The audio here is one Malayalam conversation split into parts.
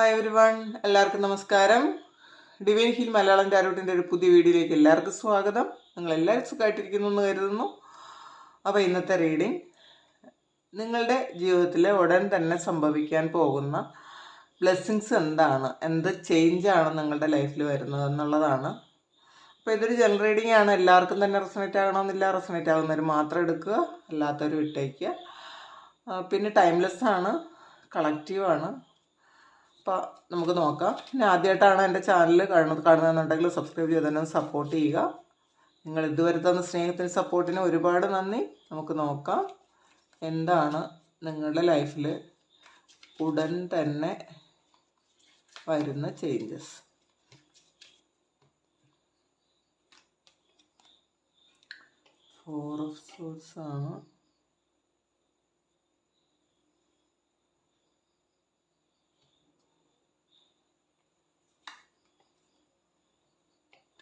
ഹായ് എവരി വൺ എല്ലാവർക്കും നമസ്കാരം. ഡിവൈൻ ഹിൽ മലയാളം ടാരോട്ടിന്റെ ഒരു പുതിയ വീഡിയോയിലേക്ക് എല്ലാവർക്കും സ്വാഗതം. നിങ്ങൾ എല്ലാവരും സുഖമായിട്ടിരിക്കുന്നു എന്ന് കരുതുന്നു. അപ്പോൾ ഇന്നത്തെ റീഡിംഗ് നിങ്ങളുടെ ജീവിതത്തിൽ ഉടൻ തന്നെ സംഭവിക്കാൻ പോകുന്ന ബ്ലെസ്സിങ്സ് എന്താണ്? എന്ത് ചേഞ്ചാണ് നിങ്ങളുടെ ലൈഫിൽ വരുന്നത് എന്നുള്ളതാണ്. അപ്പോൾ ഇതൊരു ജനറൽ റീഡിംഗ് ആണ്. എല്ലാവർക്കും തന്നെ റെസണേറ്റ് ആകണമെന്നില്ല. റെസണേറ്റ് ആകുന്നവർ മാത്രം എടുക്കുക. അല്ലാത്തവർ വിട്ടേക്കുക. പിന്നെ ടൈംലെസ് ആണ്. കളക്റ്റീവാണ് അപ്പോൾ നമുക്ക് നോക്കാം. പിന്നെ ആദ്യമായിട്ടാണ് എന്റെ ചാനൽ കാണുന്നത് കാണുന്നതെന്നുണ്ടെങ്കിൽ സബ്സ്ക്രൈബ് ചെയ്ത് തന്നെ സപ്പോർട്ട് ചെയ്യുക. നിങ്ങൾ ഇതുവരെ തന്ന സ്നേഹത്തിന് സപ്പോർട്ടിന് ഒരുപാട് നന്ദി. നമുക്ക് നോക്കാം. എന്താണ് നിങ്ങളുടെ ലൈഫിൽ ഉടൻ തന്നെ വരുന്ന ചേഞ്ചസ് ഫോർ ഓഫ് സോഴ്സ് ആണ്.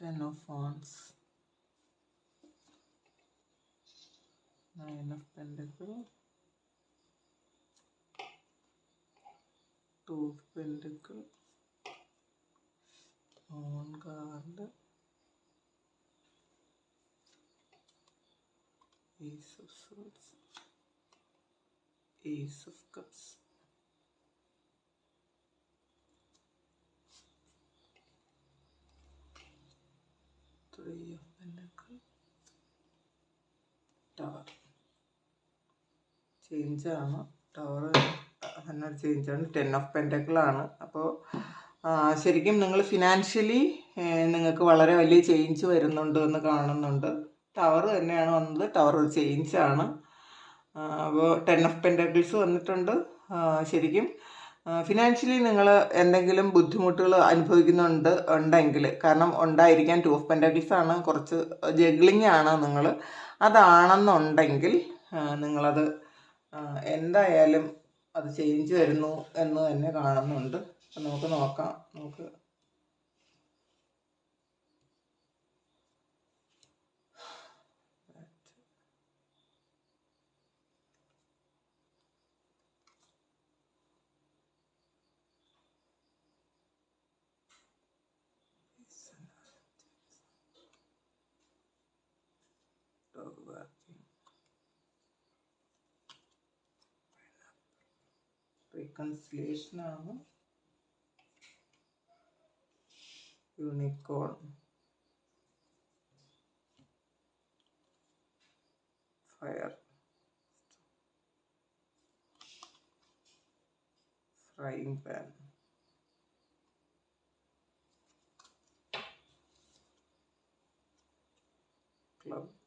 Ten of Wands, Nine of Pentacles, Two of Pentacles, On Guard, Ace of Swords, Ace of Cups. Three of Pentacles, Tower. ചേഞ്ചാണ് ടവർ തന്നെ ചേഞ്ചാണ് ടെൻ ഓഫ് പെന്റക്കിളാണ് അപ്പോൾ ശരിക്കും നിങ്ങൾ ഫിനാൻഷ്യലി നിങ്ങൾക്ക് വളരെ വലിയ ചേഞ്ച് വരുന്നുണ്ട് എന്ന് കാണുന്നുണ്ട്. ടവർ തന്നെയാണ് വന്നത്. ടവർ ഒരു ചേഞ്ചാണ് അപ്പോൾ ടെൻ ഓഫ് പെന്റക്കിൾസ് വന്നിട്ടുണ്ട്. ശരിക്കും ഫിനാൻഷ്യലി നിങ്ങൾ എന്തെങ്കിലും ബുദ്ധിമുട്ടുകൾ അനുഭവിക്കുന്നുണ്ട് ഉണ്ടെങ്കിൽ കാരണം ഉണ്ടായിരിക്കാൻ ടു ഓഫ് പെന്റക്കിൾസ് ആണ് കുറച്ച് ജഗ്ലിംഗ് ആണ് നിങ്ങൾ അതാണെന്നുണ്ടെങ്കിൽ നിങ്ങളത് എന്തായാലും അത് ചേഞ്ച് വരുന്നു എന്ന് തന്നെ കാണുന്നുണ്ട്. നമുക്ക് നോക്കാം നമുക്ക് reconciliation unicorn. Fire. Frying pan. Club.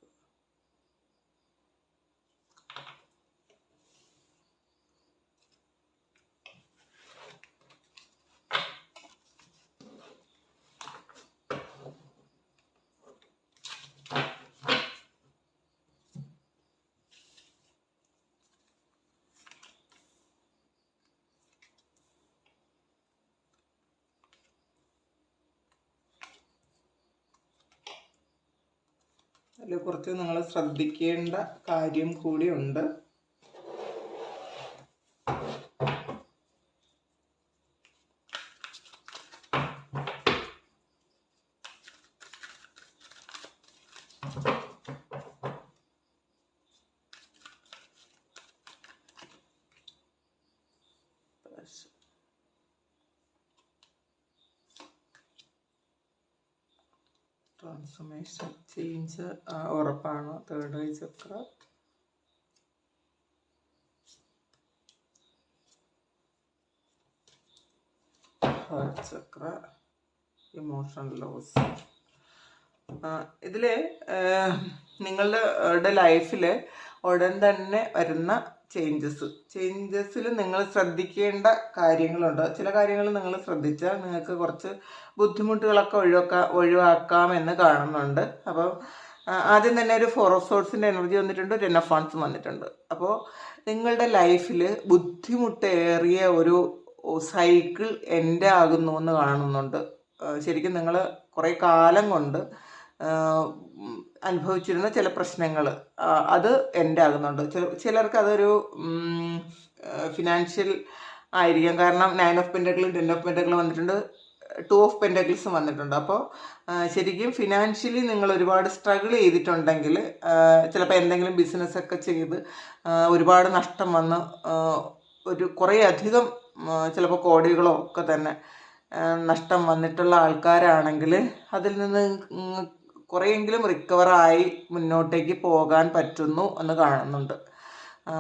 അതിൽ കുറച്ച് നിങ്ങൾ ശ്രദ്ധിക്കേണ്ട കാര്യം കൂടിയുണ്ട് ട്രാൻസ്ഫോർമേഷൻ ചേഞ്ച് ഉറപ്പാണ്? Third eye chakra heart chakra emotional loss ഇതിൽ നിങ്ങളുടെ ലൈഫിൽ ഉടൻ തന്നെ വരുന്ന ചേഞ്ചസ് ചേഞ്ചസിൽ നിങ്ങൾ ശ്രദ്ധിക്കേണ്ട കാര്യങ്ങളുണ്ട്. ചില കാര്യങ്ങൾ നിങ്ങൾ ശ്രദ്ധിച്ചാൽ നിങ്ങൾക്ക് കുറച്ച് ബുദ്ധിമുട്ടുകളൊക്കെ ഒഴിവാക്കാം ഒഴിവാക്കാമെന്ന് കാണുന്നുണ്ട്. അപ്പം ആദ്യം തന്നെ ഒരു ഫോർ ഓഫ് സോഴ്സിന്റെ എനർജി വന്നിട്ടുണ്ട് ടെൻ ഓഫ് വന്നിട്ടുണ്ട്. അപ്പോൾ നിങ്ങളുടെ ലൈഫിൽ ബുദ്ധിമുട്ടേറിയ ഒരു സൈക്കിൾ എന്റെ ആകുന്നു എന്ന് കാണുന്നുണ്ട്. ശരിക്കും നിങ്ങൾ കുറേ കാലം കൊണ്ട് അനുഭവിച്ചിരുന്ന ചില പ്രശ്നങ്ങൾ അത് എന്റെ ആകുന്നുണ്ട് ചില ചിലർക്ക് അതൊരു ഫിനാൻഷ്യൽ ആയിരിക്കും. കാരണം നയൻ ഓഫ് പെന്റക്കിളും ടെൻ ഓഫ് പെന്റക്കിളും വന്നിട്ടുണ്ട് ടു ഓഫ് പെന്റക്കിൾസും വന്നിട്ടുണ്ട്. അപ്പോൾ ശരിക്കും ഫിനാൻഷ്യലി നിങ്ങൾ ഒരുപാട് സ്ട്രഗിൾ ചെയ്തിട്ടുണ്ടെങ്കിൽ ചിലപ്പോൾ എന്തെങ്കിലും ബിസിനസ്സൊക്കെ ചെയ്ത് ഒരുപാട് നഷ്ടം വന്ന് ഒരു കുറേ അധികം ചിലപ്പോൾ കോടികളോ ഒക്കെ തന്നെ നഷ്ടം വന്നിട്ടുള്ള ആൾക്കാരാണെങ്കിൽ അതിൽ നിന്ന് കുറേയെങ്കിലും റിക്കവറായി മുന്നോട്ടേക്ക് പോകാൻ പറ്റുന്നു എന്ന് കാണുന്നുണ്ട്.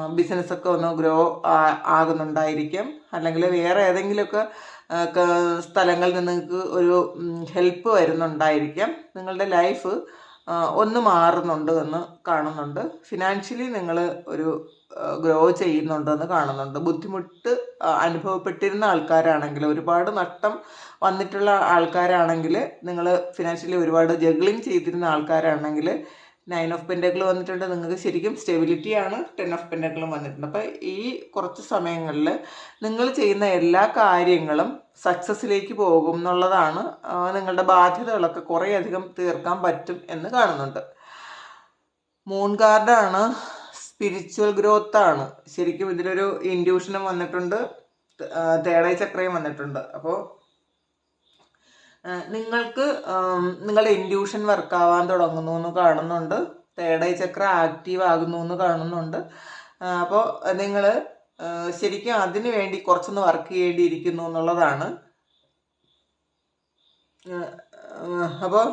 ബിസിനസ്സൊക്കെ ഒന്ന് ഗ്രോ ആകുന്നുണ്ടായിരിക്കും. അല്ലെങ്കിൽ വേറെ ഏതെങ്കിലുമൊക്കെ സ്ഥലങ്ങളിൽ നിന്ന് നിങ്ങൾക്ക് ഒരു ഹെൽപ്പ് വരുന്നുണ്ടായിരിക്കാം. നിങ്ങളുടെ ലൈഫ് ഒന്ന് മാറുന്നുണ്ട് എന്ന് കാണുന്നുണ്ട്. ഫിനാൻഷ്യലി നിങ്ങൾ ഒരു ഗ്രോ ചെയ്യുന്നുണ്ടെന്ന് കാണുന്നുണ്ട്. ബുദ്ധിമുട്ട് അനുഭവപ്പെട്ടിരുന്ന ആൾക്കാരാണെങ്കിൽ ഒരുപാട് നഷ്ടം വന്നിട്ടുള്ള ആൾക്കാരാണെങ്കിൽ നിങ്ങൾ ഫിനാൻഷ്യലി ഒരുപാട് ജഗ്ലിങ് ചെയ്തിരുന്ന ആൾക്കാരാണെങ്കിൽ നയൻ ഓഫ് പെൻഡകൾ വന്നിട്ടുണ്ട്. നിങ്ങൾക്ക് ശരിക്കും സ്റ്റെബിലിറ്റി ആണ്. ടെൻ ഓഫ് പെൻഡകളും വന്നിട്ടുണ്ട്. അപ്പോൾ ഈ കുറച്ച് സമയങ്ങളിൽ നിങ്ങൾ ചെയ്യുന്ന എല്ലാ കാര്യങ്ങളും സക്സസ്സിലേക്ക് പോകും എന്നുള്ളതാണ് നിങ്ങളുടെ ബാധ്യതകളൊക്കെ കുറേയധികം തീർക്കാൻ പറ്റും എന്ന് കാണുന്നുണ്ട്. മൂൺ കാർഡാണ് സ്പിരിച്വൽ ഗ്രോത്ത് ആണ്. ശരിക്കും ഇതിലൊരു ഇൻഡ്യൂഷനും വന്നിട്ടുണ്ട്. തേടൈ ചക്രയും വന്നിട്ടുണ്ട്. അപ്പോൾ നിങ്ങൾക്ക് നിങ്ങളുടെ ഇൻഡ്യൂഷൻ വർക്ക് ആവാൻ തുടങ്ങുന്നു എന്ന് കാണുന്നുണ്ട്. തേടൈ ചക്ര ആക്റ്റീവ് ആകുന്നു എന്ന് കാണുന്നുണ്ട് അപ്പോൾ നിങ്ങൾ ശരിക്കും അതിന് വേണ്ടി കുറച്ചൊന്ന് വർക്ക് ചെയ്യേണ്ടിയിരിക്കുന്നു എന്നുള്ളതാണ്. അപ്പോൾ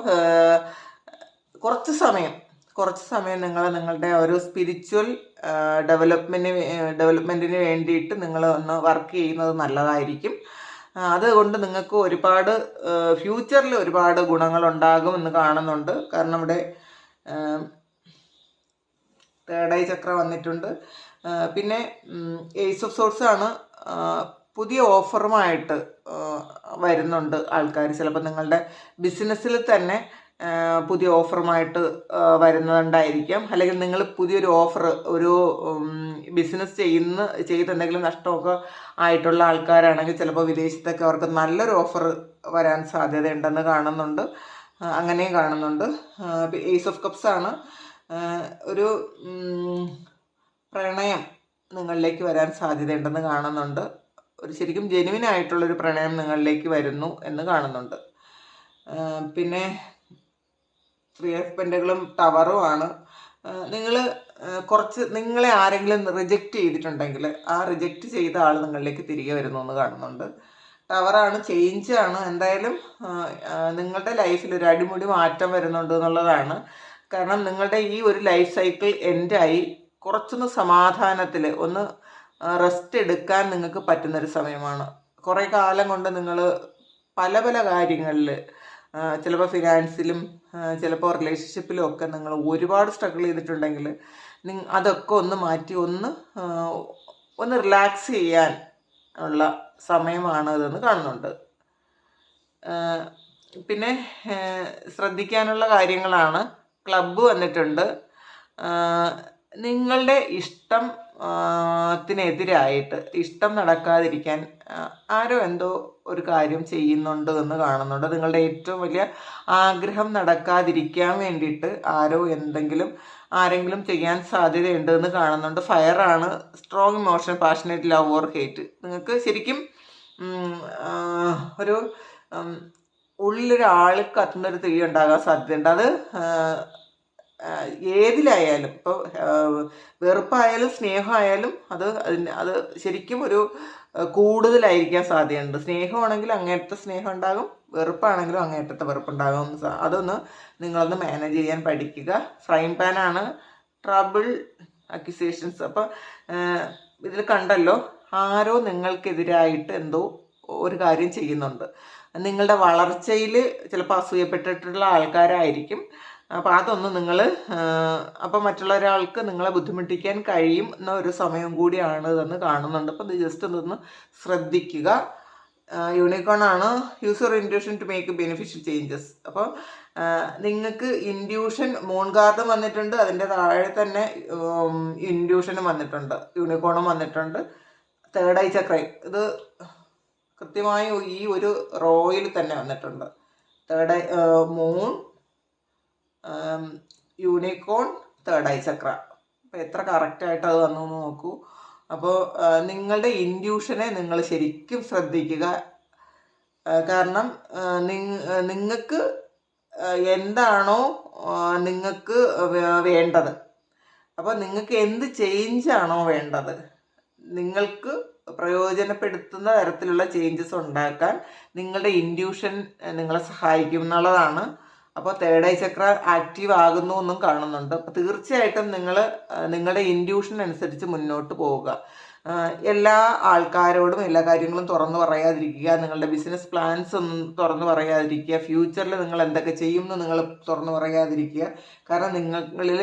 കുറച്ച് സമയം കുറച്ച് സമയം നിങ്ങൾ നിങ്ങളുടെ ഒരു സ്പിരിച്വൽ ഡെവലപ്മെന്റിന് ഡെവലപ്മെന്റിന് വേണ്ടിയിട്ട് നിങ്ങൾ ഒന്ന് വർക്ക് ചെയ്യുന്നത് നല്ലതായിരിക്കും. അതുകൊണ്ട് നിങ്ങൾക്ക് ഒരുപാട് ഫ്യൂച്ചറിൽ ഒരുപാട് ഗുണങ്ങളുണ്ടാകും എന്ന് കാണുന്നുണ്ട്. കാരണം ഇവിടെ തേർഡ് ഐ ചക്ര വന്നിട്ടുണ്ട്. പിന്നെ എയ്സ് ഓഫ് സോർട്സ് ആണ് പുതിയ ഓഫറുമായിട്ട് വരുന്നുണ്ട് ആൾക്കാർ ചിലപ്പോൾ നിങ്ങളുടെ ബിസിനസ്സിൽ തന്നെ പുതിയ ഓഫറുമായിട്ട് വരുന്നുണ്ടായിരിക്കാം അല്ലെങ്കിൽ നിങ്ങൾ പുതിയൊരു ഓഫർ ഒരു ബിസിനസ് ചെയ്യുന്ന ചെയ്ത് എന്തെങ്കിലും നഷ്ടമൊക്കെ ആയിട്ടുള്ള ആൾക്കാരാണെങ്കിൽ ചിലപ്പോൾ വിദേശത്തൊക്കെ അവർക്ക് നല്ലൊരു ഓഫർ വരാൻ സാധ്യതയുണ്ടെന്ന് കാണുന്നുണ്ട്. അങ്ങനെയും കാണുന്നുണ്ട്. ഏസ് ഓഫ് കപ്സ് ആണ്. ഒരു പ്രണയം നിങ്ങളിലേക്ക് വരാൻ സാധ്യതയുണ്ടെന്ന് കാണുന്നുണ്ട്. ഒരു ശരിക്കും ജെനുവിൻ ആയിട്ടുള്ളൊരു പ്രണയം നിങ്ങളിലേക്ക് വരുന്നു എന്ന് കാണുന്നുണ്ട്. പിന്നെ ത്രീ എഫ് പെൻഡുകളും ടവറും ആണ്. നിങ്ങൾ കുറച്ച് നിങ്ങളെ ആരെങ്കിലും റിജക്റ്റ് ചെയ്തിട്ടുണ്ടെങ്കിൽ ആ റിജക്റ്റ് ചെയ്ത ആൾ നിങ്ങളിലേക്ക് തിരികെ വരുന്നു എന്ന് കാണുന്നുണ്ട്. ടവറാണ് ചേഞ്ച് ആണ്. എന്തായാലും നിങ്ങളുടെ ലൈഫിൽ ഒരു അടിമുടി മാറ്റം വരുന്നുണ്ട് എന്നുള്ളതാണ്. കാരണം നിങ്ങളുടെ ഈ ഒരു ലൈഫ് സൈക്കിൾ എൻഡായി കുറച്ചൊന്ന് സമാധാനത്തിൽ ഒന്ന് റെസ്റ്റ് എടുക്കാൻ നിങ്ങൾക്ക് പറ്റുന്നൊരു സമയമാണ്. കുറേ കാലം കൊണ്ട് നിങ്ങൾ പല പല കാര്യങ്ങളിൽ ചിലപ്പോൾ ഫിനാൻസിലും ചിലപ്പോൾ റിലേഷൻഷിപ്പിലും ഒക്കെ നിങ്ങൾ ഒരുപാട് സ്ട്രഗിൾ ചെയ്തിട്ടുണ്ടെങ്കിൽ നിങ്ങൾ അതൊക്കെ ഒന്ന് മാറ്റി ഒന്ന് ഒന്ന് റിലാക്സ് ചെയ്യാൻ ഉള്ള സമയമാണ് ഇതെന്ന് കാണുന്നുണ്ട്. പിന്നെ ശ്രദ്ധിക്കാനുള്ള കാര്യങ്ങളാണ്. ക്ലബ്ബ് വന്നിട്ടുണ്ട്. നിങ്ങളുടെ ഇഷ്ടം ത്തിനെതിരായിട്ട് ഇഷ്ടം നടക്കാതിരിക്കാൻ ആരോ എന്തോ ഒരു കാര്യം ചെയ്യുന്നുണ്ട് എന്ന് കാണുന്നുണ്ട്. നിങ്ങളുടെ ഏറ്റവും വലിയ ആഗ്രഹം നടക്കാതിരിക്കാൻ വേണ്ടിയിട്ട് ആരോ എന്തെങ്കിലും ആരെങ്കിലും ചെയ്യാൻ സാധ്യതയുണ്ട് എന്ന് കാണുന്നുണ്ട്. ഫയറാണ് strong emotion passionate love or hate നിങ്ങൾക്ക് ശരിക്കും ഒരു ഉള്ളിലൊരാൾ കത്തുന്നൊരു തീ ഉണ്ടാകാൻ സാധ്യതയുണ്ട്. അത് ഏതിലായാലും ഇപ്പോൾ വെറുപ്പായാലും സ്നേഹമായാലും അത് അത് ശരിക്കും ഒരു കൂടുതലായിരിക്കാൻ സാധ്യതയുണ്ട്. സ്നേഹമാണെങ്കിൽ അങ്ങേറ്റത്തെ സ്നേഹം ഉണ്ടാകും വെറുപ്പാണെങ്കിലും അങ്ങേറ്റത്തെ വെറുപ്പുണ്ടാകും. അതൊന്ന് നിങ്ങളൊന്ന് മാനേജ് ചെയ്യാൻ പഠിക്കുക. ഫ്രൈങ് പാനാണ് ട്രബിൾ അക്യുസേഷൻസ് അപ്പോൾ ഇതിൽ കണ്ടല്ലോ ആരോ നിങ്ങൾക്കെതിരായിട്ട് എന്തോ ഒരു കാര്യം ചെയ്യുന്നുണ്ട്. നിങ്ങളുടെ വളർച്ചയിൽ ചിലപ്പോൾ അസൂയപ്പെട്ടിട്ടുള്ള ആൾക്കാരായിരിക്കും. അപ്പോൾ അതൊന്ന് നിങ്ങൾ അപ്പോൾ മറ്റുള്ള ഒരാൾക്ക് നിങ്ങളെ ബുദ്ധിമുട്ടിക്കാൻ കഴിയും എന്ന ഒരു സമയം കൂടിയാണ് ഇതെന്ന് കാണുന്നുണ്ട്. അപ്പോൾ ഇത് ജസ്റ്റ് ഒന്ന് ശ്രദ്ധിക്കുക. യൂണിക്കോൺ ആണ് use your intuition to make beneficial changes അപ്പോൾ നിങ്ങൾക്ക് ഇൻഡ്യൂഷൻ മൂൺ കാർഡും വന്നിട്ടുണ്ട്. അതിന്റെ താഴെ തന്നെ ഇൻഡ്യൂഷനും വന്നിട്ടുണ്ട്. യൂണിക്കോണും വന്നിട്ടുണ്ട്. തേർഡ് ഐ ചക്രയും ഇത് കൃത്യമായി ഈ ഒരു റോയിൽ തന്നെ വന്നിട്ടുണ്ട്. Third moon unicorn third eye chakra അപ്പോൾ എത്ര കറക്റ്റായിട്ട് അത് വന്നു എന്ന് നോക്കൂ. അപ്പോൾ നിങ്ങളുടെ ഇൻഡ്യൂഷനെ നിങ്ങൾ ശരിക്കും ശ്രദ്ധിക്കുക. കാരണം നിങ്ങൾക്ക് എന്താണോ നിങ്ങൾക്ക് വേണ്ടത്. അപ്പോൾ നിങ്ങൾക്ക് എന്ത് ചേഞ്ച് ആണോ വേണ്ടത്? നിങ്ങൾക്ക് പ്രയോജനപ്പെടുത്തുന്ന തരത്തിലുള്ള ചേഞ്ചസ് ഉണ്ടാക്കാൻ നിങ്ങളുടെ ഇൻഡ്യൂഷൻ നിങ്ങളെ സഹായിക്കും എന്നുള്ളതാണ് അപ്പോൾ തേർഡ് ഐ ചക്ര ആക്റ്റീവ് ആകുന്നു എന്നും കാണുന്നുണ്ട്. അപ്പോൾ തീർച്ചയായിട്ടും നിങ്ങൾ നിങ്ങളുടെ ഇൻഡ്യൂഷൻ അനുസരിച്ച് മുന്നോട്ട് പോവുക. എല്ലാ ആൾക്കാരോടും എല്ലാ കാര്യങ്ങളും തുറന്നു പറയാതിരിക്കുക നിങ്ങളുടെ ബിസിനസ് പ്ലാൻസ് ഒന്നും തുറന്നു പറയാതിരിക്കുക ഫ്യൂച്ചറിൽ നിങ്ങൾ എന്തൊക്കെ ചെയ്യും എന്ന് നിങ്ങൾ തുറന്നു പറയാതിരിക്കുക. കാരണം നിങ്ങളിൽ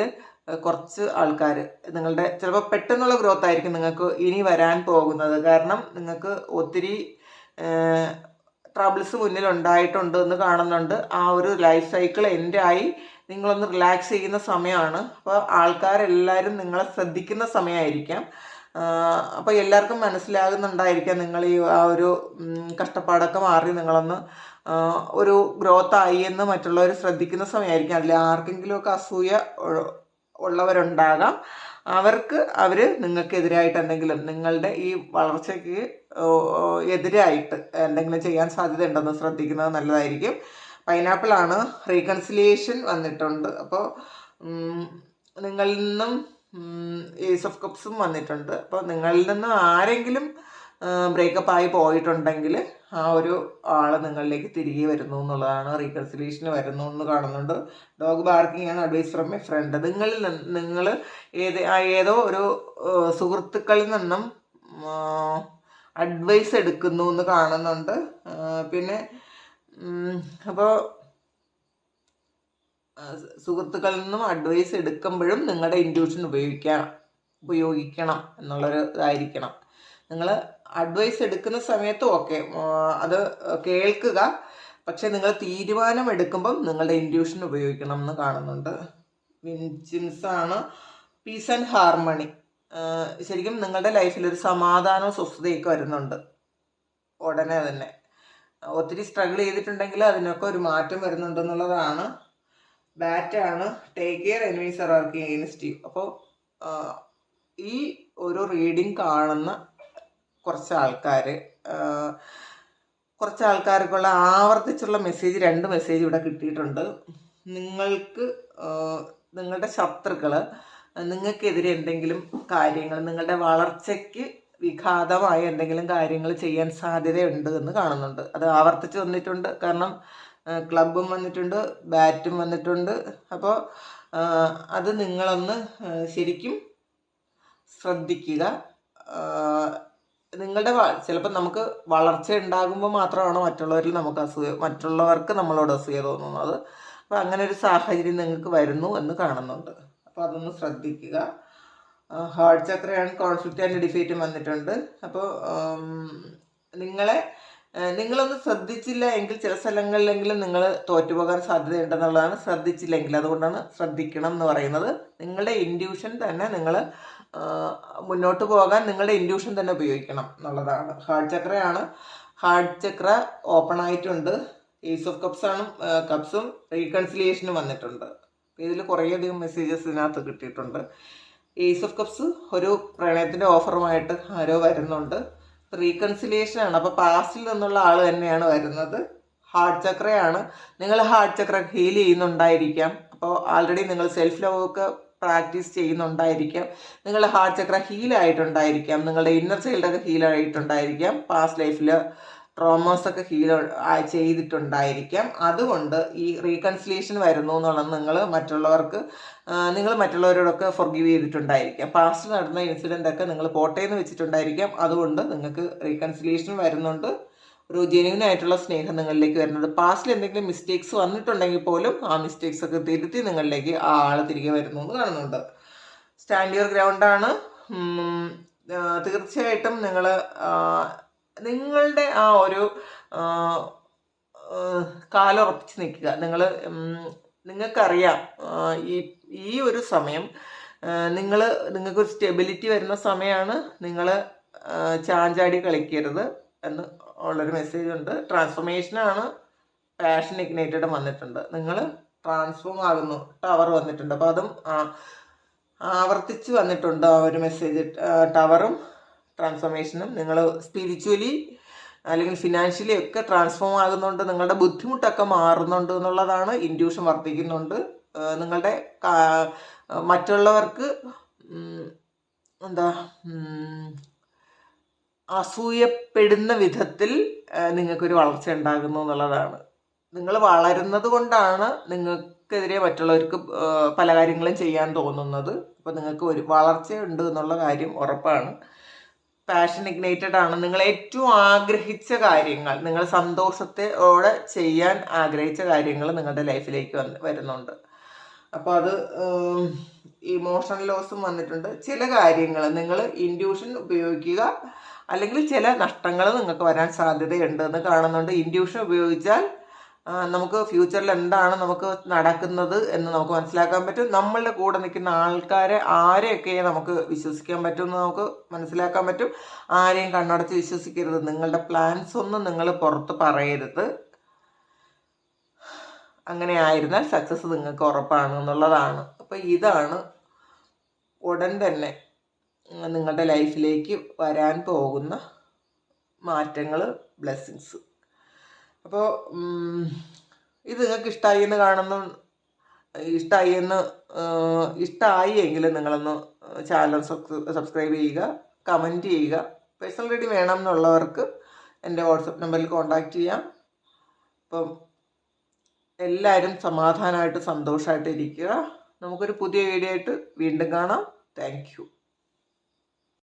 കുറച്ച് ആൾക്കാർ നിങ്ങളുടെ ചിലപ്പോൾ പെട്ടെന്നുള്ള ഗ്രോത്ത് ആയിരിക്കും നിങ്ങൾക്ക് ഇനി വരാൻ പോകുന്നത്. കാരണം നിങ്ങൾക്ക് ഒത്തിരി ട്രബിൾസ് മുന്നിൽ ഉണ്ടായിട്ടുണ്ട് എന്ന് കാണുന്നുണ്ട്. ആ ഒരു ലൈഫ് സൈക്കിൾ എന്റെ ആയി നിങ്ങളൊന്ന് റിലാക്സ് ചെയ്യുന്ന സമയമാണ്. അപ്പോൾ ആൾക്കാരെല്ലാവരും നിങ്ങളെ ശ്രദ്ധിക്കുന്ന സമയമായിരിക്കാം. അപ്പോൾ എല്ലാവർക്കും മനസ്സിലാകുന്നുണ്ടായിരിക്കാം നിങ്ങൾ ഈ ആ ഒരു കഷ്ടപ്പാടൊക്കെ മാറി നിങ്ങളൊന്ന് ഒരു ഗ്രോത്ത് ആയി എന്ന് മറ്റുള്ളവർ ശ്രദ്ധിക്കുന്ന സമയമായിരിക്കും. അതിൽ ആർക്കെങ്കിലുമൊക്കെ അസൂയ ഉള്ളവരുണ്ടാകാം. അവർക്ക് അവർ നിങ്ങൾക്കെതിരായിട്ട് എന്തെങ്കിലും നിങ്ങളുടെ ഈ വളർച്ചയ്ക്ക് എതിരായിട്ട് എന്തെങ്കിലും ചെയ്യാൻ സാധ്യത ഉണ്ടെന്ന് ശ്രദ്ധിക്കുന്നത് നല്ലതായിരിക്കും. പൈനാപ്പിളാണ്. റീകൺസിലിയേഷൻ വന്നിട്ടുണ്ട്. അപ്പോൾ നിങ്ങളിൽ നിന്നും ഏസ് ഓഫ് കപ്സും വന്നിട്ടുണ്ട്. അപ്പോൾ നിങ്ങളിൽ നിന്നും ആരെങ്കിലും ബ്രേക്കപ്പ് ആയി പോയിട്ടുണ്ടെങ്കിൽ ആ ഒരു ആൾ നിങ്ങളിലേക്ക് തിരികെ വരുന്നു എന്നുള്ളതാണ് റീകൺസിലേഷന് വരുന്നു എന്ന് കാണുന്നുണ്ട്. ഡോഗ് ബാർക്കിംഗ് ആണ് അഡ്വൈസ് ഫ്രം എ ഫ്രണ്ട് നിങ്ങളിൽ നിങ്ങൾ ഏത് ഏതോ ഒരു സുഹൃത്തുക്കളിൽ നിന്നും അഡ്വൈസ് എടുക്കുന്നു എന്ന് കാണുന്നുണ്ട്. പിന്നെ അപ്പോൾ സുഹൃത്തുക്കളിൽ നിന്നും അഡ്വൈസ് എടുക്കുമ്പോഴും നിങ്ങളുടെ ഇന്റ്യൂഷൻ ഉപയോഗിക്കാം ഉപയോഗിക്കണം എന്നുള്ളൊരു ഇതായിരിക്കണം. നിങ്ങൾ അഡ്വൈസ് എടുക്കുന്ന സമയത്തും ഓക്കെ അത് കേൾക്കുക. പക്ഷേ നിങ്ങൾ തീരുമാനം എടുക്കുമ്പം നിങ്ങളുടെ ഇൻഡ്യൂഷൻ ഉപയോഗിക്കണം എന്ന് കാണുന്നുണ്ട്. വിൻജിൻസ് ആണ് പീസ് ആൻഡ് ഹാർമണി ശരിക്കും നിങ്ങളുടെ ലൈഫിൽ ഒരു സമാധാനവും സ്വസ്ഥതയൊക്കെ വരുന്നുണ്ട്. ഉടനെ തന്നെ. ഒത്തിരി സ്ട്രഗിൾ ചെയ്തിട്ടുണ്ടെങ്കിൽ അതിനൊക്കെ ഒരു മാറ്റം വരുന്നുണ്ടെന്നുള്ളതാണ് ബാറ്റാണ് take care enemies are working you അപ്പോൾ ഈ ഒരു റീഡിങ് കാണുന്ന കുറച്ച് ആൾക്കാർ കുറച്ച് ആൾക്കാർക്കുള്ള ആവർത്തിച്ചുള്ള മെസ്സേജ് രണ്ട് മെസ്സേജ് ഇവിടെ കിട്ടിയിട്ടുണ്ട്. നിങ്ങൾക്ക് നിങ്ങളുടെ ശത്രുക്കൾ നിങ്ങൾക്കെതിരെ എന്തെങ്കിലും കാര്യങ്ങൾ നിങ്ങളുടെ വളർച്ചയ്ക്ക് വിഘാതമായ എന്തെങ്കിലും കാര്യങ്ങൾ ചെയ്യാൻ സാധ്യതയുണ്ട് എന്ന് കാണുന്നുണ്ട്. അത് ആവർത്തിച്ച് വന്നിട്ടുണ്ട്. കാരണം ക്ലബും വന്നിട്ടുണ്ട് ബാറ്റും വന്നിട്ടുണ്ട്. അപ്പോൾ അത് നിങ്ങളൊന്ന് ശരിക്കും ശ്രദ്ധിക്കുക. നിങ്ങളുടെ ചിലപ്പോൾ നമുക്ക് വളർച്ച ഉണ്ടാകുമ്പോൾ മാത്രമാണ് മറ്റുള്ളവരിൽ നമുക്ക് അസൂയ മറ്റുള്ളവർക്ക് നമ്മളോട് അസൂയ തോന്നുന്നത്? അപ്പോൾ അങ്ങനെ ഒരു സാഹചര്യം നിങ്ങൾക്ക് വരുന്നു എന്ന് കാണുന്നുണ്ട്. അപ്പോൾ അതൊന്ന് ശ്രദ്ധിക്കുക. ഹാർട്ട് ചക്രയാണ് കോൺഫ്ലിക്റ്റ് ആൻഡ് ഡിഫീറ്റും വന്നിട്ടുണ്ട്. അപ്പോൾ നിങ്ങളെ നിങ്ങളൊന്നും ശ്രദ്ധിച്ചില്ല എങ്കിൽ ചില സ്ഥലങ്ങളിലെങ്കിലും നിങ്ങൾ തോറ്റുപോകാൻ സാധ്യതയുണ്ടെന്നുള്ളതാണ് ശ്രദ്ധിച്ചില്ലെങ്കിൽ. അതുകൊണ്ടാണ് ശ്രദ്ധിക്കണം എന്ന് പറയുന്നത്. നിങ്ങളുടെ ഇൻഡ്യൂഷൻ തന്നെ നിങ്ങൾ മുന്നോട്ട് പോകാൻ നിങ്ങളുടെ ഇൻഡ്യൂഷൻ തന്നെ ഉപയോഗിക്കണം എന്നുള്ളതാണ്. ഹാർട്ട് ചക്രയാണ് ഹാർട്ട് ചക്ര ഓപ്പൺ ആയിട്ടുണ്ട്. ഏസ് ഓഫ് കപ്സ് ആണ് കപ്സും റീകൺസിലിയേഷനും വന്നിട്ടുണ്ട്. ഇതിൽ കുറേയധികം മെസ്സേജസ് ഇതിനകത്ത് കിട്ടിയിട്ടുണ്ട്. ഏസ് ഓഫ് കപ്സ് ഒരു പ്രണയത്തിന്റെ ഓഫറുമായിട്ട് ആരോ വരുന്നുണ്ട്. റീകൺസിലിയേഷൻ ആണ്. അപ്പോൾ പാസ്റ്റിൽ നിന്നുള്ള ആൾ തന്നെയാണ് വരുന്നത്. ഹാർട്ട് ചക്രയാണ് നിങ്ങൾ ഹാർട്ട് ചക്ര ഹീൽ ചെയ്യുന്നുണ്ടായിരിക്കാം. അപ്പോൾ ആൾറെഡി നിങ്ങൾ സെൽഫ് ലവ് ഒക്കെ പ്രാക്ടീസ് ചെയ്യുന്നുണ്ടായിരിക്കാം. നിങ്ങളുടെ ഹാർട്ട് ചക്ര ഹീലായിട്ടുണ്ടായിരിക്കാം നിങ്ങളുടെ ഇന്നർ ചൈൽഡൊക്കെ ഹീലായിട്ടുണ്ടായിരിക്കാം പാസ്റ്റ് ലൈഫിൽ ട്രോമേഴ്സൊക്കെ ഹീൽ ചെയ്തിട്ടുണ്ടായിരിക്കാം. അതുകൊണ്ട് ഈ റീകൺസിലേഷൻ വരുന്നു എന്നുള്ളത് നിങ്ങൾ മറ്റുള്ളവർക്ക് നിങ്ങൾ മറ്റുള്ളവരോടൊക്കെ ഫൊർഗീവ് ചെയ്തിട്ടുണ്ടായിരിക്കാം. പാസ്റ്റ് നടന്ന ഇൻസിഡന്റ് ഒക്കെ നിങ്ങൾ പോട്ടേന്ന് വെച്ചിട്ടുണ്ടായിരിക്കാം. അതുകൊണ്ട് നിങ്ങൾക്ക് റീകൺസിലേഷൻ വരുന്നുണ്ട്. ഒരു ജെന്യൂൻ ആയിട്ടുള്ള സ്നേഹം നിങ്ങളിലേക്ക് വരുന്നത്. പാസ്റ്റിൽ എന്തെങ്കിലും മിസ്റ്റേക്സ് വന്നിട്ടുണ്ടെങ്കിൽ പോലും ആ മിസ്റ്റേക്സ് ഒക്കെ തിരുത്തി നിങ്ങളിലേക്ക് ആ ആൾ തിരികെ വരുന്നു എന്ന് കാണുന്നുണ്ട്. സ്റ്റാൻഡ് യുവർ ഗ്രൗണ്ടാണ് തീർച്ചയായിട്ടും നിങ്ങൾ നിങ്ങളുടെ ആ ഒരു കാലുറപ്പിച്ച് നിൽക്കുക. നിങ്ങൾ നിങ്ങൾക്കറിയാം ഈ ഈ ഒരു സമയം നിങ്ങൾ നിങ്ങൾക്കൊരു സ്റ്റെബിലിറ്റി വരുന്ന സമയമാണ് നിങ്ങൾ ചാഞ്ചാടി കളിക്കരുത് എന്ന് ഉള്ളൊരു മെസ്സേജ് ഉണ്ട്. ട്രാൻസ്ഫോർമേഷനാണ് പാഷൻ ഇഗ്നേറ്റഡ് വന്നിട്ടുണ്ട്. നിങ്ങൾ ട്രാൻസ്ഫോം ആകുന്നു. ടവർ വന്നിട്ടുണ്ട്. അപ്പോൾ അതും ആവർത്തിച്ച് വന്നിട്ടുണ്ട് ആ ഒരു മെസ്സേജ് ടവറും ട്രാൻസ്ഫോർമേഷനും നിങ്ങൾ സ്പിരിച്വലി അല്ലെങ്കിൽ ഫിനാൻഷ്യലി ഒക്കെ ട്രാൻസ്ഫോം ആകുന്നുണ്ട്. നിങ്ങളുടെ ബുദ്ധിമുട്ടൊക്കെ മാറുന്നുണ്ട് എന്നുള്ളതാണ് ഇൻഡ്യൂഷൻ വർദ്ധിക്കുന്നുണ്ട്. നിങ്ങളുടെ മറ്റുള്ളവർക്ക് എന്താ അസൂയപ്പെടുന്ന വിധത്തിൽ നിങ്ങൾക്കൊരു വളർച്ച ഉണ്ടാകുന്നു എന്നുള്ളതാണ്. നിങ്ങൾ വളരുന്നത് കൊണ്ടാണ് നിങ്ങൾക്കെതിരെ മറ്റുള്ളവർക്ക് പല കാര്യങ്ങളും ചെയ്യാൻ തോന്നുന്നത്. അപ്പോൾ നിങ്ങൾക്ക് ഒരു വളർച്ച ഉണ്ട് എന്നുള്ള കാര്യം ഉറപ്പാണ്. പാഷൻ ഇഗ്നേറ്റഡ് ആണ്. നിങ്ങൾ ഏറ്റവും ആഗ്രഹിച്ച കാര്യങ്ങൾ നിങ്ങൾ സന്തോഷത്തോടെ ചെയ്യാൻ ആഗ്രഹിച്ച കാര്യങ്ങൾ നിങ്ങളുടെ ലൈഫിലേക്ക് വരുന്നുണ്ട്. അപ്പോൾ അത് ഇമോഷണൽ ലോസും വന്നിട്ടുണ്ട്. ചില കാര്യങ്ങൾ നിങ്ങൾ ഇൻഡ്യൂഷൻ ഉപയോഗിക്കുക. അല്ലെങ്കിൽ ചില നഷ്ടങ്ങൾ നിങ്ങൾക്ക് വരാൻ സാധ്യതയുണ്ട് എന്ന് കാണുന്നുണ്ട്. ഇൻഡ്യൂഷൻ ഉപയോഗിച്ചാൽ നമുക്ക് ഫ്യൂച്ചറിൽ എന്താണ് നമുക്ക് നടക്കുന്നത് എന്ന് നമുക്ക് മനസ്സിലാക്കാൻ പറ്റും. നമ്മളുടെ കൂടെ നിൽക്കുന്ന ആൾക്കാരെ ആരെയൊക്കെ നമുക്ക് വിശ്വസിക്കാൻ പറ്റും എന്ന് നമുക്ക് മനസ്സിലാക്കാൻ പറ്റും. ആരെയും കണ്ണടച്ച് വിശ്വസിക്കരുത്. നിങ്ങളുടെ പ്ലാൻസ് ഒന്നും നിങ്ങൾ പുറത്ത് പറയരുത്. അങ്ങനെ ആയിരുന്നാൽ സക്സസ് നിങ്ങൾക്ക് ഉറപ്പാണ് എന്നുള്ളതാണ്. അപ്പോൾ ഇതാണ് ഉടൻ തന്നെ നിങ്ങളുടെ ലൈഫിലേക്ക് വരാൻ പോകുന്ന മാറ്റങ്ങൾ ബ്ലെസ്സിങ്സ് അപ്പോൾ ഇത് നിങ്ങൾക്ക് ഇഷ്ടമായി എന്ന് കാണുന്നു ഇഷ്ടമായി എന്ന് ഇഷ്ടമായി എങ്കിൽ നിങ്ങളൊന്ന് ചാനൽ സബ്സ്ക്രൈബ് ചെയ്യുക കമന്റ് ചെയ്യുക. പേഴ്സണൽ റെഡി വേണം എന്നുള്ളവർക്ക് എന്റെ വാട്സപ്പ് നമ്പറിൽ കോൺടാക്റ്റ് ചെയ്യാം. അപ്പം എല്ലാവരും സമാധാനമായിട്ട് സന്തോഷമായിട്ട് ഇരിക്കുക. നമുക്കൊരു പുതിയ വീഡിയോ ആയിട്ട് വീണ്ടും കാണാം. Thank you